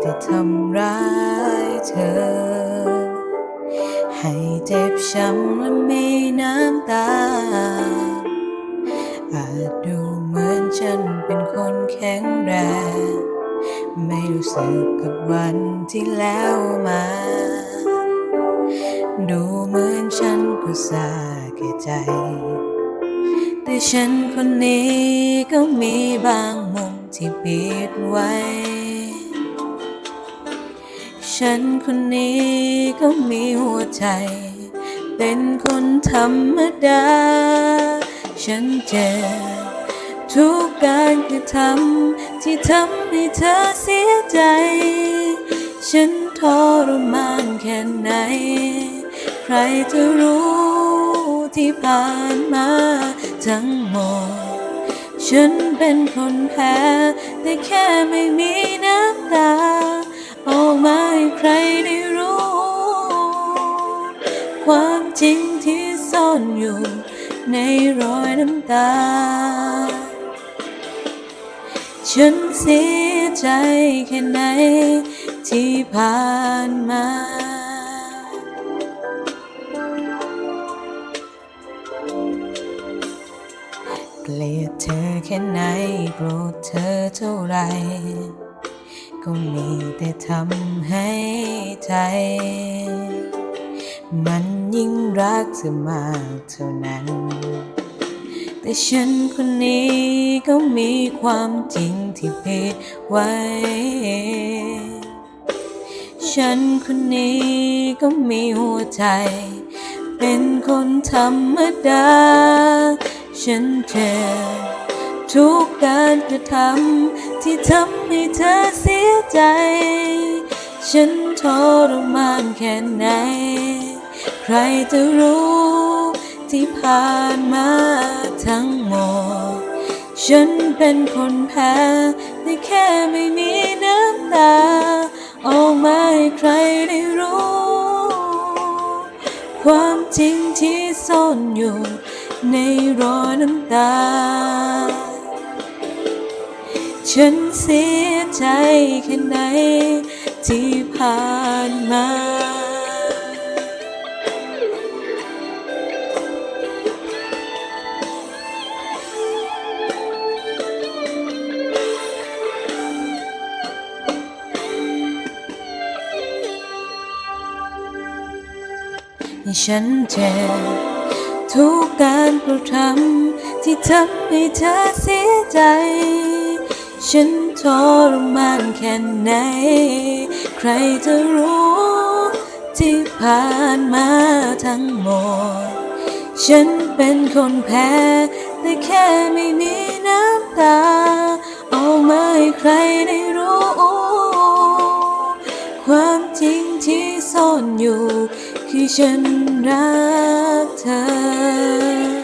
แต่ทำร้ายเธอ ให้เจ็บช้ำและมีน้ำตา อาจดูเหมือนฉันเป็นคนแข็งแรง ไม่รู้สึกกับวันที่แล้วมา ดูเหมือนฉันก็สาแก่ใจ แต่ฉันคนนี้ก็มีบางมุมที่ปิดไว้ ฉันคนนี้ก็มีหัวใจ เป็นคนธรรมดา ฉันเจ็บทุกการกระทำที่ทำให้เธอเสียใจ ฉันทรมานแค่ไหน ใครจะรู้ที่ผ่านมาทั้งหมด ฉันเป็นคนแพ้แต่แค่ไม่มีน้ำตา อกมาให้ใครได้รู้ ความจริงที่ซ่อนอยู่ ในรอยน้ำตา ฉันเสียใจแค่ไหน ที่ผ่านมาเกลียดเธอแค่ไหนโกรธเธอเท่าไหร ก็มีแต่ทำให้ใจ มันยิ่งรักเธอมากเท่านั้น แต่ฉันคนนี้ก็มีความจริงที่ผิดไว้ ฉันคนนี้ก็มีหัวใจ เป็นคนธรรมดา ฉันเจ็บ ทุกการกระทำที่ทำให้เธอเสียใจ ฉันทรมานแค่ไหน ใครจะรู้ที่ผ่านมาทั้งหมด ฉันเป็นคนแพ้แต่แค่ไม่มีน้ำตาออกมาให้ใครได้รู้ ความจริงที่ซ่อนอยู่ในรอยน้ำตา ฉันเสียใจแค่ไหนที่ผ่านมา ฉันเจ็บทุกการกระทำที่ทำให้เธอเสียใจ ฉันทรมานแค่ไหน ใครจะรู้ที่ผ่านมาทั้งหมด ฉันเป็นคนแพ้ แต่แค่ไม่มีน้ำตา เอามาให้ใครได้รู้ ความจริงที่ซ่อนอยู่ คือฉันรักเธอ